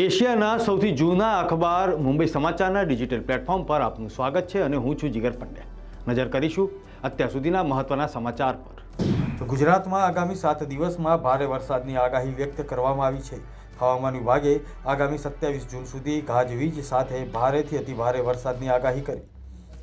એશિયાના સૌથી જૂના અખબાર મુંબઈ સમાચારના ડિજિટલ પ્લેટફોર્મ પર આપનું સ્વાગત છે અને હું છું જીગર પંડ્યા. નજર કરીશું અત્યાર સુધીના મહત્વના સમાચાર પર. ગુજરાતમાં આગામી સાત દિવસમાં ભારે વરસાદની આગાહી વ્યક્ત કરવામાં આવી છે. હવામાન વિભાગે આગામી સત્યાવીસ જૂન સુધી ગાજવીજ સાથે ભારેથી અતિભારે વરસાદની આગાહી કરી.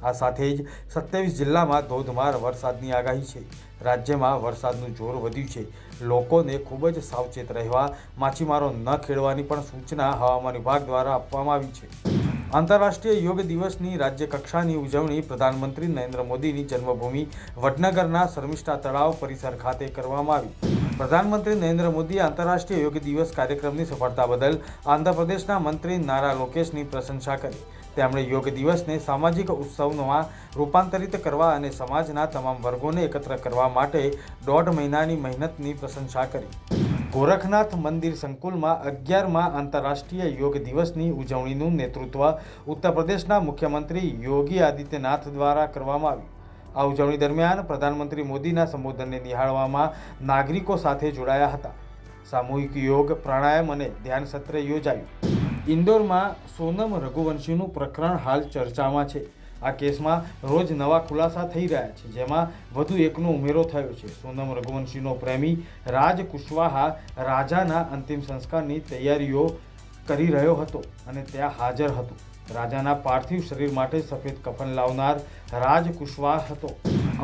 આ સાથે જ સત્યાવીસ જિલ્લામાં ધોધમાર વરસાદની આગાહી છે. રાજ્યમાં વરસાદનું જોર વધ્યું છે. લોકોને ખૂબ જ સાવચેત રહેવા, માછીમારો ન ખેડવાની પણ સૂચના હવામાન વિભાગ દ્વારા આપવામાં આવી છે. આંતરરાષ્ટ્રીય યોગ દિવસની રાજ્ય કક્ષાની ઉજવણી પ્રધાનમંત્રી નરેન્દ્ર મોદીની જન્મભૂમિ વડનગરના શર્મિષ્ઠા તળાવ પરિસર ખાતે કરવામાં આવી. પ્રધાનમંત્રી નરેન્દ્ર મોદીએ આંતરરાષ્ટ્રીય યોગ દિવસ કાર્યક્રમની સફળતા બદલ આંધ્રપ્રદેશના મંત્રી નારા લોકેશની પ્રશંસા કરી. તેમણે યોગ દિવસને સામાજિક ઉત્સવમાં રૂપાંતરિત કરવા અને સમાજના તમામ વર્ગોને એકત્ર કરવા માટે દોઢ મહિનાની મહેનતની પ્રશંસા કરી. ગોરખનાથ મંદિર સંકુલમાં અગિયારમાં આંતરરાષ્ટ્રીય યોગ દિવસની ઉજવણીનું નેતૃત્વ ઉત્તર પ્રદેશના મુખ્યમંત્રી યોગી આદિત્યનાથ દ્વારા કરવામાં આવ્યું. આ ઉજવણી દરમિયાન પ્રધાનમંત્રી મોદીના સંબોધનને નિહાળવામાં નાગરિકો સાથે જોડાયા હતા. સામૂહિક યોગ, પ્રાણાયામ અને ધ્યાન સત્ર યોજાયું. ઇન્દોરમાં સોનમ રઘુવંશીનું પ્રકરણ હાલ ચર્ચામાં છે. આ કેસમાં રોજ નવા ખુલાસા થઈ રહ્યા છે, જેમાં વધુ એકનો ઉમેરો થયો છે. સોનમ રઘુવંશીનો પ્રેમી રાજ કુશવાહા રાજાના અંતિમ સંસ્કારની તૈયારીઓ કરી રહ્યો હતો અને ત્યાં હાજર હતો. રાજાના પાર્થિવ શરીર માટે સફેદ કફન લાવનાર રાજ કુશવાહ હતો.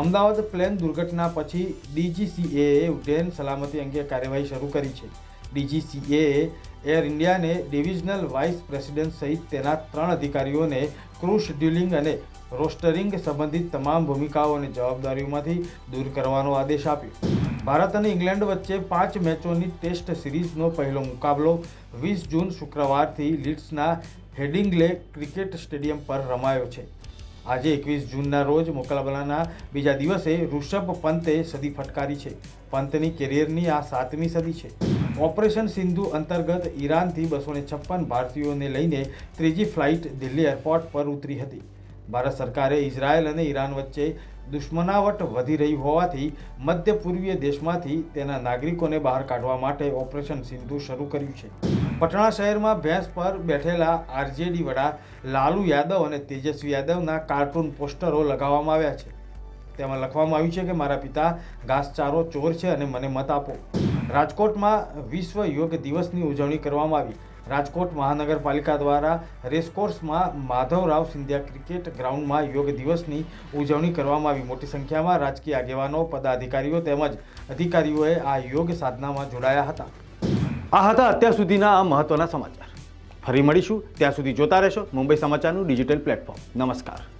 અમદાવાદ પ્લેન દુર્ઘટના પછી ડીજીસીએએ ઉડ્ડયન સલામતી અંગે કાર્યવાહી શરૂ કરી છે. ડીજીસીએએ એર ઇન્ડિયાને ડિવિઝનલ વાઇસ પ્રેસિડેન્ટ સહિત તેના ત્રણ અધિકારીઓને ક્રૂ શેડ્યુલિંગ અને રોસ્ટરિંગ સંબંધિત તમામ ભૂમિકાઓ અને જવાબદારીઓમાંથી દૂર કરવાનો આદેશ આપ્યો. ભારત અને ઇંગ્લેન્ડ વચ્ચે પાંચ મેચોની ટેસ્ટ સિરીઝનો પહેલો મુકાબલો વીસ જૂન શુક્રવારથી લીડ્સના હેડિંગ્લે ક્રિકેટ સ્ટેડિયમ પર રમાયો છે. આજે એકવીસ જૂનના રોજ મુકાબલાના બીજા દિવસે ઋષભ પંતે સદી ફટકારી છે. પંતની કેરિયરની આ સાતમી સદી છે. ઓપરેશન સિંધુ અંતર્ગત ઈરાનથી બસો છપ્પન ભારતીયોને લઈને ત્રીજી ફ્લાઇટ દિલ્હી એરપોર્ટ પર ઉતરી હતી. ભારત સરકારે ઇઝરાયલ અને ઈરાન વચ્ચે દુશ્મનાવટ વધી રહી હોવાથી મધ્ય પૂર્વીય દેશમાંથી તેના નાગરિકોને બહાર કાઢવા માટે ઓપરેશન સિંધુ શરૂ કર્યું છે. પટણા શહેરમાં ભેંસ પર બેઠેલા આરજેડી વડા લાલુ યાદવ અને તેજસ્વી યાદવના કાર્ટૂન પોસ્ટરો લગાવવામાં આવ્યા છે. તેમાં લખવામાં આવ્યું છે કે, મારા પિતા ઘાસચારો ચોર છે અને મને મત આપો. રાજકોટમાં વિશ્વ યોગ દિવસની ઉજવણી કરવામાં આવી. રાજકોટ મહાનગરપાલિકા દ્વારા રેસકોર્સમાં માધવરાવ સિંધિયા ક્રિકેટ ગ્રાઉન્ડમાં યોગ દિવસની ઉજવણી કરવામાં આવી. મોટી સંખ્યામાં રાજકીય આગેવાનો, પદાધિકારીઓ તેમજ અધિકારીઓએ આ યોગ સાધનામાં જોડાયા હતા. આ હતા અત્યાર સુધીના આ મહત્વના સમાચાર. ફરી મળીશું. ત્યાં સુધી જોતા રહેશો મુંબઈ સમાચારનું ડિજિટલ પ્લેટફોર્મ. નમસ્કાર.